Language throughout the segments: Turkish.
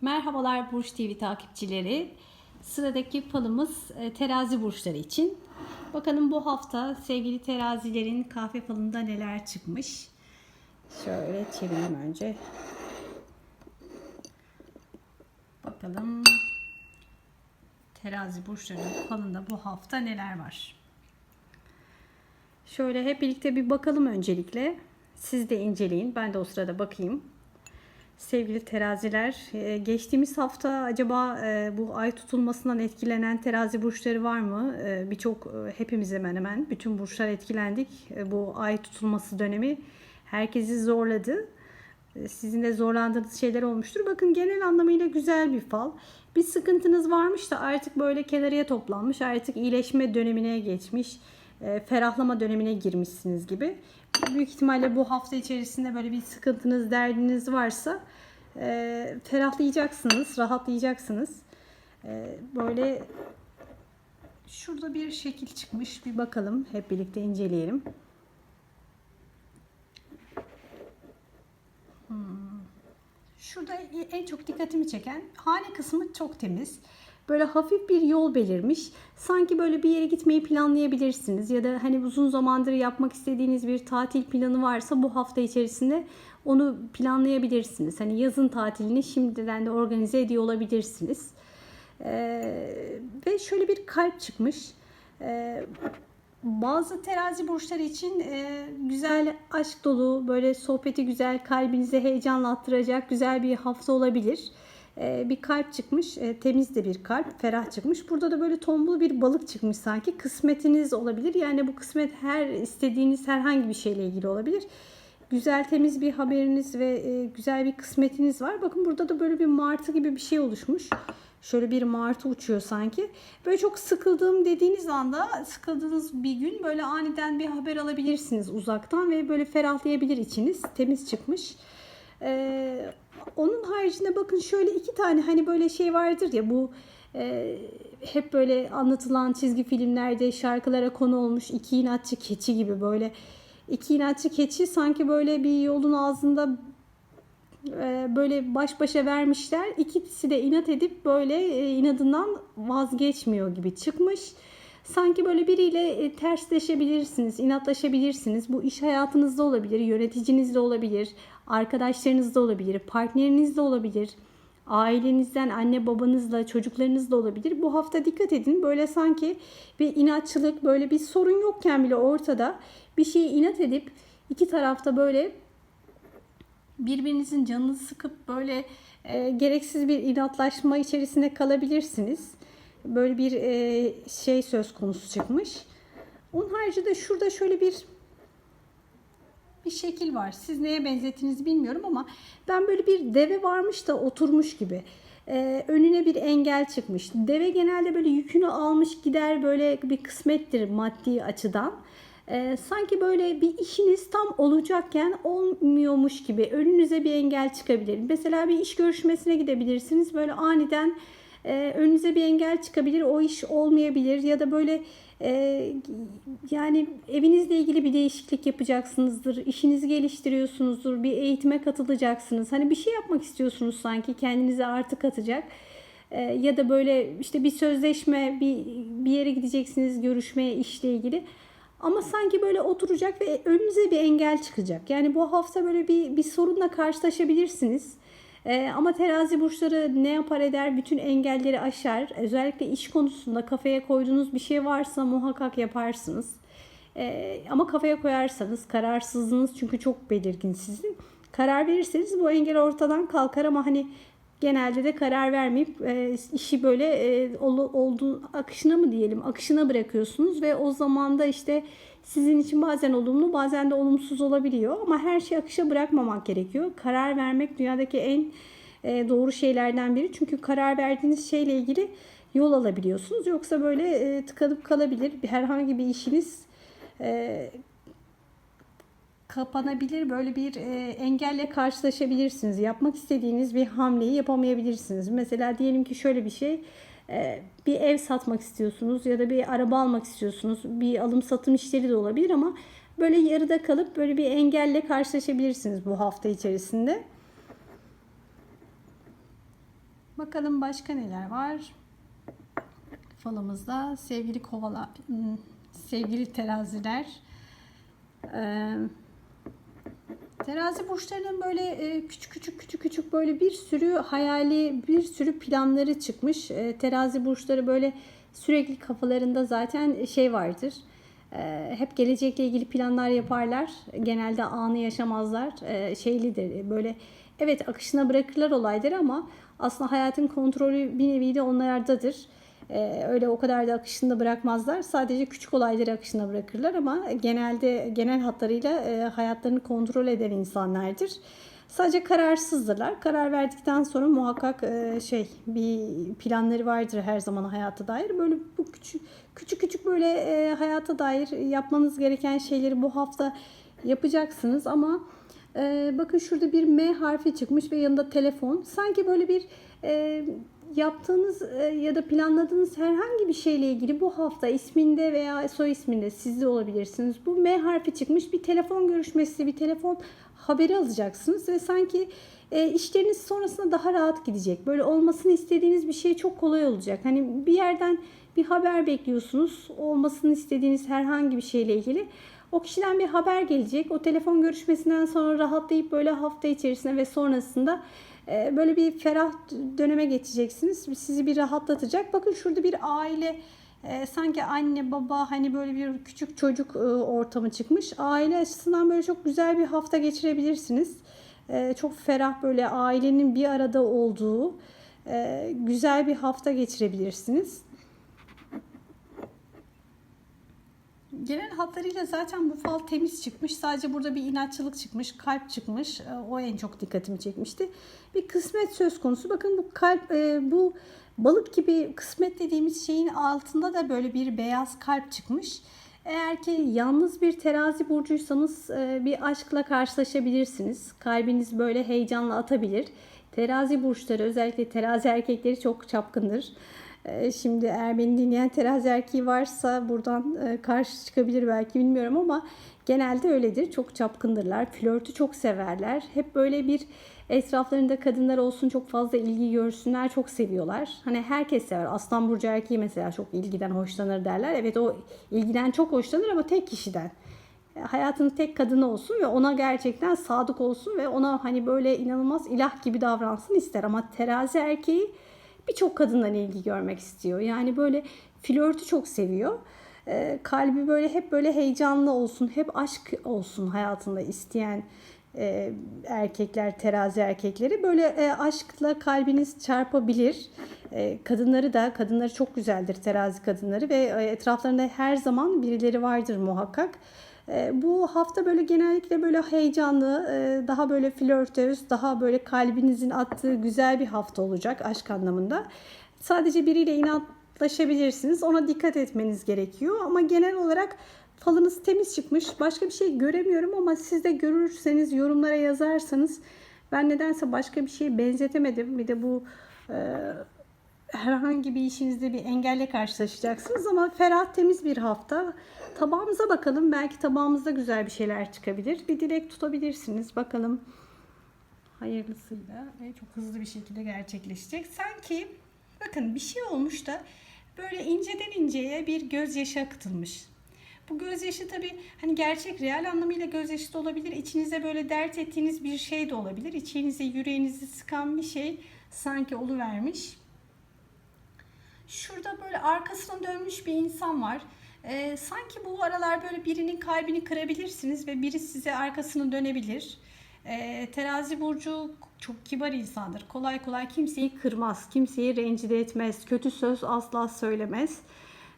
Merhabalar Burç TV takipçileri. Sıradaki falımız e, terazi burçları için. Bakalım bu hafta sevgili terazilerin kahve falında neler çıkmış. Şöyle çevireyim önce. Bakalım terazi burçlarının falında bu hafta neler var. Şöyle hep birlikte bir bakalım öncelikle. Siz de inceleyin. Ben de o sırada bakayım. Sevgili teraziler, e, geçtiğimiz hafta acaba e, bu ay tutulmasından etkilenen terazi burçları var mı? E, Birçok e, hepimiz hemen hemen bütün burçlar etkilendik. E, Bu ay tutulması dönemi herkesi zorladı. Sizin de zorlandığınız şeyler olmuştur. Bakın genel anlamıyla güzel bir fal. Bir sıkıntınız varmış da artık böyle kenarıya toplanmış. Artık iyileşme dönemine geçmiş. E, Ferahlama dönemine girmişsiniz gibi. Büyük ihtimalle bu hafta içerisinde böyle bir sıkıntınız, derdiniz varsa e, ferahlayacaksınız, rahatlayacaksınız. E, böyle şurada bir şekil çıkmış. Bir bakalım. Hep birlikte inceleyelim. Hmm. Şurada en çok dikkatimi çeken hane kısmı çok temiz. Böyle hafif bir yol belirmiş. Sanki böyle bir yere gitmeyi planlayabilirsiniz ya da hani uzun zamandır yapmak istediğiniz bir tatil planı varsa bu hafta içerisinde onu planlayabilirsiniz. Hani yazın tatilini şimdiden de organize ediyor olabilirsiniz. Ee, ve şöyle bir kalp çıkmış. Ee, bazı terazi burçları için e, güzel, aşk dolu, böyle sohbeti güzel, kalbinizi heyecanlattıracak güzel bir hafta olabilir. E, bir kalp çıkmış, e, temiz de bir kalp, ferah çıkmış. Burada da böyle tombul bir balık çıkmış sanki. Kısmetiniz olabilir. Yani bu kısmet her istediğiniz herhangi bir şeyle ilgili olabilir. Güzel, temiz bir haberiniz ve e, güzel bir kısmetiniz var. Bakın burada da böyle bir martı gibi bir şey oluşmuş. Şöyle bir martı uçuyor sanki. Böyle çok sıkıldığım dediğiniz anda sıkıldığınız bir gün böyle aniden bir haber alabilirsiniz uzaktan ve böyle ferahlayabilir içiniz. Temiz çıkmış. Ee, onun haricinde bakın şöyle iki tane hani böyle şey vardır ya bu e, hep böyle anlatılan çizgi filmlerde şarkılara konu olmuş iki inatçı keçi gibi böyle iki inatçı keçi sanki böyle bir yolun ağzında e, böyle baş başa vermişler. İkisi de inat edip böyle e, inadından vazgeçmiyor gibi çıkmış. Sanki böyle biriyle e, tersleşebilirsiniz, inatlaşabilirsiniz. Bu iş hayatınızda olabilir, yöneticinizde olabilir, arkadaşlarınızda olabilir, partnerinizde olabilir. Ailenizden, anne babanızla, çocuklarınızla olabilir. Bu hafta dikkat edin. Böyle sanki bir inatçılık, böyle bir sorun yokken bile ortada bir şeyi inat edip iki tarafta böyle birbirinizin canını sıkıp böyle e, gereksiz bir inatlaşma içerisinde kalabilirsiniz. Böyle bir e, şey söz konusu çıkmış. Onun haricinde şurada şöyle bir bir şekil var. Siz neye benzettiniz bilmiyorum ama ben böyle bir deve varmış da oturmuş gibi. Ee, önüne bir engel çıkmış. Deve genelde böyle yükünü almış gider böyle bir kısmettir maddi açıdan. Ee, sanki böyle bir işiniz tam olacakken olmuyormuş gibi önünüze bir engel çıkabilir. Mesela bir iş görüşmesine gidebilirsiniz. Böyle aniden e, önünüze bir engel çıkabilir. O iş olmayabilir ya da böyle e, yani evinizle ilgili bir değişiklik yapacaksınızdır. işinizi geliştiriyorsunuzdur. Bir eğitime katılacaksınız. Hani bir şey yapmak istiyorsunuz sanki kendinize artı katacak. E, ya da böyle işte bir sözleşme, bir, bir yere gideceksiniz görüşmeye işle ilgili. Ama sanki böyle oturacak ve önünüze bir engel çıkacak. Yani bu hafta böyle bir, bir sorunla karşılaşabilirsiniz. Ee, ama terazi burçları ne yapar eder bütün engelleri aşar. Özellikle iş konusunda kafaya koyduğunuz bir şey varsa muhakkak yaparsınız. Ee, ama kafaya koyarsanız kararsızlığınız çünkü çok belirgin sizin. Karar verirseniz bu engel ortadan kalkar ama hani genelde de karar vermeyip e, işi böyle e, olduğu akışına mı diyelim akışına bırakıyorsunuz ve o zaman da işte sizin için bazen olumlu bazen de olumsuz olabiliyor ama her şeyi akışa bırakmamak gerekiyor. Karar vermek dünyadaki en e, doğru şeylerden biri. Çünkü karar verdiğiniz şeyle ilgili yol alabiliyorsunuz. Yoksa böyle e, tıkanıp kalabilir. Herhangi bir işiniz e, kapanabilir böyle bir e, engelle karşılaşabilirsiniz. Yapmak istediğiniz bir hamleyi yapamayabilirsiniz. Mesela diyelim ki şöyle bir şey e, bir ev satmak istiyorsunuz ya da bir araba almak istiyorsunuz. Bir alım satım işleri de olabilir ama böyle yarıda kalıp böyle bir engelle karşılaşabilirsiniz bu hafta içerisinde. Bakalım başka neler var falımızda. Sevgili kovalar, hmm, sevgili teraziler. Ee, Terazi burçlarının böyle e, küçük küçük küçük küçük böyle bir sürü hayali, bir sürü planları çıkmış. E, Terazi burçları böyle sürekli kafalarında zaten şey vardır. E, Hep gelecekle ilgili planlar yaparlar. Genelde anı yaşamazlar. E, Şeylidir böyle evet akışına bırakırlar olayları ama aslında hayatın kontrolü bir nevi de onlardadır. Ee, öyle o kadar da akışında bırakmazlar. Sadece küçük olayları akışına bırakırlar ama genelde genel hatlarıyla e, hayatlarını kontrol eden insanlardır. Sadece kararsızdırlar. Karar verdikten sonra muhakkak e, şey bir planları vardır her zaman hayata dair. Böyle bu küçük küçük küçük böyle e, hayata dair yapmanız gereken şeyleri bu hafta yapacaksınız ama e, bakın şurada bir M harfi çıkmış ve yanında telefon. Sanki böyle bir e, yaptığınız e, ya da planladığınız herhangi bir şeyle ilgili bu hafta isminde veya soy isminde siz olabilirsiniz. Bu M harfi çıkmış bir telefon görüşmesi, bir telefon haberi alacaksınız ve sanki e, işleriniz sonrasında daha rahat gidecek. Böyle olmasını istediğiniz bir şey çok kolay olacak. Hani bir yerden bir haber bekliyorsunuz. Olmasını istediğiniz herhangi bir şeyle ilgili. O kişiden bir haber gelecek. O telefon görüşmesinden sonra rahatlayıp böyle hafta içerisinde ve sonrasında e, böyle bir ferah döneme geçeceksiniz. Sizi bir rahatlatacak. Bakın şurada bir aile e, sanki anne baba hani böyle bir küçük çocuk e, ortamı çıkmış. Aile açısından böyle çok güzel bir hafta geçirebilirsiniz. Çok ferah böyle ailenin bir arada olduğu güzel bir hafta geçirebilirsiniz. Genel hatlarıyla zaten bu fal temiz çıkmış. Sadece burada bir inatçılık çıkmış, kalp çıkmış. E, O en çok dikkatimi çekmişti. Bir kısmet söz konusu. Bakın bu kalp, e, bu balık gibi kısmet dediğimiz şeyin altında da böyle bir beyaz kalp çıkmış. Eğer ki yalnız bir terazi burcuysanız e, bir aşkla karşılaşabilirsiniz. Kalbiniz böyle heyecanla atabilir. Terazi burçları özellikle terazi erkekleri çok çapkındır. E, Şimdi eğer beni dinleyen terazi erkeği varsa buradan e, karşı çıkabilir belki bilmiyorum ama genelde öyledir. Çok çapkındırlar. Flörtü çok severler. Hep böyle bir etraflarında kadınlar olsun çok fazla ilgi görsünler. Çok seviyorlar. Hani herkes sever. Aslan burcu erkeği mesela çok ilgiden hoşlanır derler. Evet o ilgiden çok hoşlanır ama tek kişiden hayatının tek kadını olsun ve ona gerçekten sadık olsun ve ona hani böyle inanılmaz ilah gibi davransın ister ama terazi erkeği birçok kadından ilgi görmek istiyor. Yani böyle flörtü çok seviyor. Ee, kalbi böyle hep böyle heyecanlı olsun, hep aşk olsun hayatında isteyen e, erkekler, terazi erkekleri böyle e, aşkla kalbiniz çarpabilir. E, kadınları da, kadınları çok güzeldir terazi kadınları ve e, etraflarında her zaman birileri vardır muhakkak. E, Bu hafta böyle genellikle böyle heyecanlı, e, daha böyle flörtöz, daha böyle kalbinizin attığı güzel bir hafta olacak aşk anlamında. Sadece biriyle inatlaşabilirsiniz. Ona dikkat etmeniz gerekiyor. Ama genel olarak falınız temiz çıkmış. Başka bir şey göremiyorum ama siz de görürseniz yorumlara yazarsanız ben nedense başka bir şeye benzetemedim. Bir de bu e, herhangi bir işinizde bir engelle karşılaşacaksınız ama ferah temiz bir hafta. Tabağımıza bakalım. Belki tabağımızda güzel bir şeyler çıkabilir. Bir dilek tutabilirsiniz. Bakalım hayırlısıyla ve çok hızlı bir şekilde gerçekleşecek. Sanki bakın bir şey olmuş da böyle inceden inceye bir gözyaşı akıtılmış. Bu gözyaşı tabii hani gerçek real anlamıyla gözyaşı da olabilir. İçinize böyle dert ettiğiniz bir şey de olabilir. İçinize yüreğinizi sıkan bir şey sanki oluvermiş. Şurada böyle arkasına dönmüş bir insan var. Ee, sanki bu aralar böyle birinin kalbini kırabilirsiniz ve biri size arkasını dönebilir. Ee, terazi burcu çok kibar insandır. Kolay kolay kimseyi kırmaz, kimseyi rencide etmez, kötü söz asla söylemez.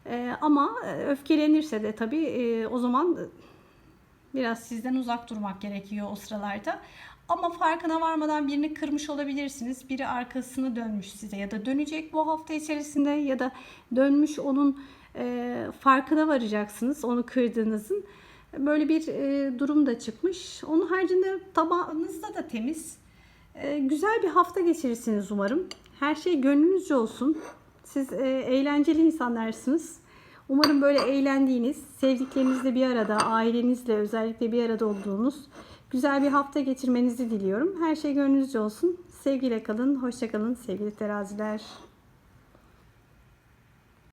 Ee, ama öfkelenirse de tabii e, o zaman biraz sizden uzak durmak gerekiyor o sıralarda. Ama farkına varmadan birini kırmış olabilirsiniz. Biri arkasını dönmüş size ya da dönecek bu hafta içerisinde ya da dönmüş onun e, farkına varacaksınız onu kırdığınızın. Böyle bir e, durum da çıkmış. Onun haricinde tabağınızda da temiz. E, güzel bir hafta geçirirsiniz umarım. Her şey gönlünüzce olsun. Siz e, eğlenceli insanlarsınız. Umarım böyle eğlendiğiniz, sevdiklerinizle bir arada, ailenizle özellikle bir arada olduğunuz güzel bir hafta geçirmenizi diliyorum. Her şey gönlünüzce olsun. Sevgiyle kalın, hoşça kalın sevgili teraziler.